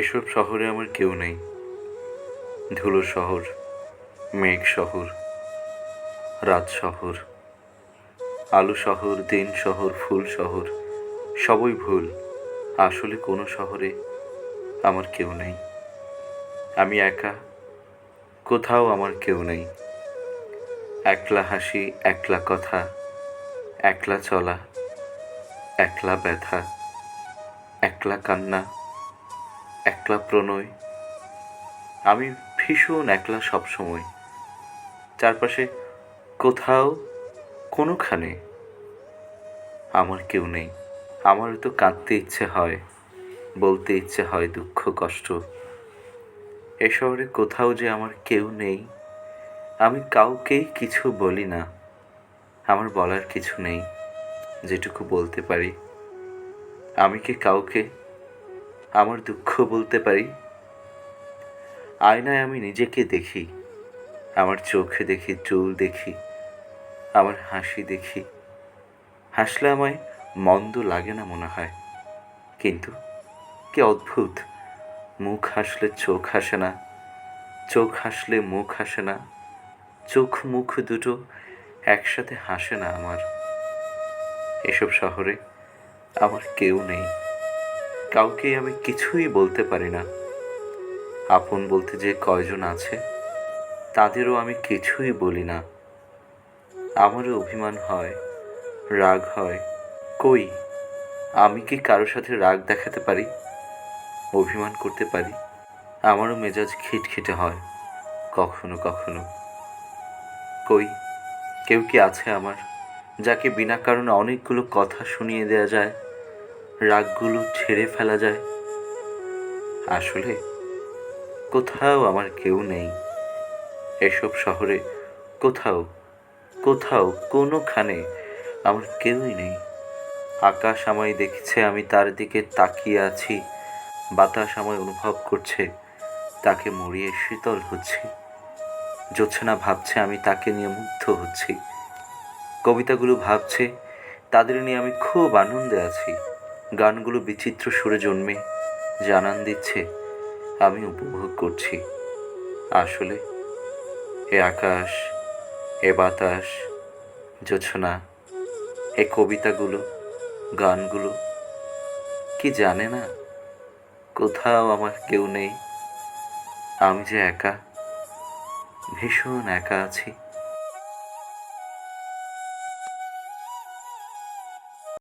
এসব শহরে আমার কেউ নেই। ধুলো শহর, মেঘ শহর, রাত শহর, আলু শহর, দিন শহর, ফুল শহর, সবই ভুল। আসলে কোনো শহরে আমার কেউ নেই। আমি একা, কোথাও আমার কেউ নেই। একলা হাসি, একলা কথা, একলা চলা, একলা ব্যথা, একলা কান্না একলা প্রণয়। আমি ভীষণ একলা সবসময়। চারপাশে কোথাও কোনোখানে আমার কেউ নেই। আমার তো কাঁদতে ইচ্ছে হয়, বলতে ইচ্ছে হয় দুঃখ, কষ্ট। এ শহরে কোথাও যে আমার কেউ নেই, আমি কাউকেই কিছু বলি না। আমার বলার কিছু নেই, যেটুকু বলতে পারি। আমি কি কাউকে আমার দুঃখ বলতে পারি? আয়নায় আমি নিজেকে দেখি। আমার চোখে দেখি, চুল দেখি, আমার হাসি দেখি। হাসলে আমায় মন্দ লাগে না মনে হয়। কিন্তু কি অদ্ভুত! মুখ হাসলে চোখ হাসে না, চোখ হাসলে মুখ হাসে না, চোখ মুখ দুটো একসাথে হাসে না আমার। এসব শহরে আমার কেউ নেই। কাউকে আমি কিছুই বলতে পারি না। আপন বলতে যে কয়জন আছে, তাদেরও আমি কিছুই বলি না। আমারও অভিমান হয়, রাগ হয়। কই, আমি কি কারোর সাথে রাগ দেখাতে পারি? অভিমান করতে পারি। আমারও মেজাজ খিটখিটে হয়, কখনো কখনো। কই, কেউ কি আছে আমার, যাকে বিনা কারণে অনেকগুলো কথা শুনিয়ে দেওয়া যায়? রাগগুলো ছেড়ে ফেলা যায়। আসলে কোথাও আমার কেউ নেই। এসব শহরে কোথাও কোথাও কোনোখানে আমার কেউই নেই। আকাশ আমায় দেখছে, আমি তার দিকে তাকিয়ে আছি। বাতাস আমায় অনুভব করছে, তাকে মরিয়ে শীতল হচ্ছি। জোছনা ভাবছে, আমি তাকে নিয়ে মুগ্ধ হচ্ছি। কবিতাগুলো ভাবছে, তাদের নিয়ে আমি খুব আনন্দে আছি। গানগুলো বিচিত্র সুরে জন্মে জানান দিচ্ছে, আমি উপভোগ করছি। আসলে, এ আকাশ, এ বাতাস জোছনা এ কবিতাগুলো, গানগুলো, কি জানে না? কোথাও আমার কেউ নেই, আমি যে একা, ভীষণ একা আছি।